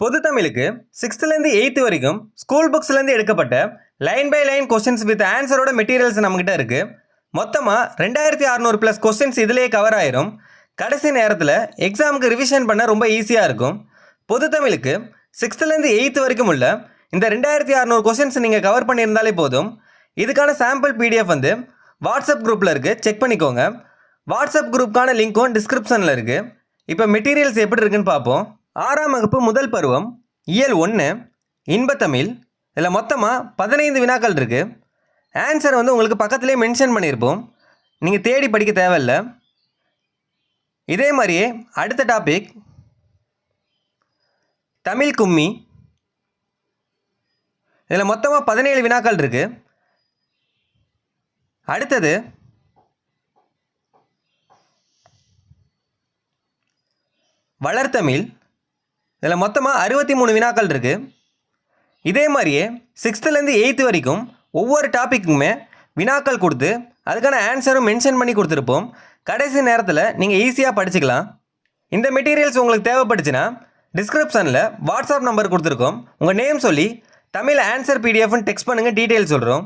பொது தமிழுக்கு சிக்ஸ்த்துலேருந்து எயித்து வரைக்கும் ஸ்கூல் புக்ஸ்லேருந்து எடுக்கப்பட்ட line by line questions with ஆன்சரோட materials நம்மகிட்ட இருக்குது மொத்தமாக ரெண்டாயிரத்தி அறநூறு ப்ளஸ் கொஸ்டின்ஸ் இதிலேயே கவர் ஆயிரும். கடைசி நேரத்தில் எக்ஸாமுக்கு ரிவிஷன் பண்ண ரொம்ப ஈஸியாக இருக்கும். பொது தமிழுக்கு சிக்ஸ்த்துலேருந்து எயித்து வரைக்கும் உள்ள இந்த ரெண்டாயிரத்தி அறநூறு கொஸ்டின்ஸ் நீங்கள் கவர் பண்ணியிருந்தாலே போதும். இதுக்கான சாம்பிள் பிடிஎஃப் வந்து வாட்ஸ்அப் குரூப்பில் இருக்குது செக் பண்ணிக்கோங்க. வாட்ஸ்அப் குரூப்புக்கான லிங்க்கும் டிஸ்கிரிப்ஷனில் இருக்குது இப்போ மெட்டீரியல்ஸ் எப்படி இருக்குன்னு பார்ப்போம். ஆறாம் வகுப்பு முதல் பருவம் இயல் ஒன்று இன்பத்தமிழ். இதில் மொத்தமாக பதினைந்து வினாக்கள் இருக்குது ஆன்சர் வந்து உங்களுக்கு பக்கத்துலேயே மென்ஷன் பண்ணியிருப்போம். நீங்கள் தேடி படிக்க தேவையில்ல. இதே மாதிரியே அடுத்த டாபிக் தமிழ் கும்மி. இதில் மொத்தமாக பதினேழு வினாக்கள் இருக்குது அடுத்தது வளர்த்தமிழ். இதில் மொத்தமாக அறுபத்தி மூணு வினாக்கள் இருக்குது இதே மாதிரியே சிக்ஸ்த்துலேருந்து எயித்து வரைக்கும் ஒவ்வொரு டாப்பிக்குமே வினாக்கள் கொடுத்து அதுக்கான ஆன்சரும் மென்ஷன் பண்ணி கொடுத்துருப்போம். கடைசி நேரத்தில் நீங்கள் ஈஸியாக படிச்சுக்கலாம். இந்த மெட்டீரியல்ஸ் உங்களுக்கு தேவைப்பட்டுச்சுன்னா டிஸ்கிரிப்ஷனில் வாட்ஸ்அப் நம்பர் கொடுத்துருக்கோம். உங்கள் நேம் சொல்லி தமிழ் ஆன்சர் பிடிஎஃப்னு டெக்ஸ்ட் பண்ணுங்கள் டீட்டெயில் சொல்கிறோம்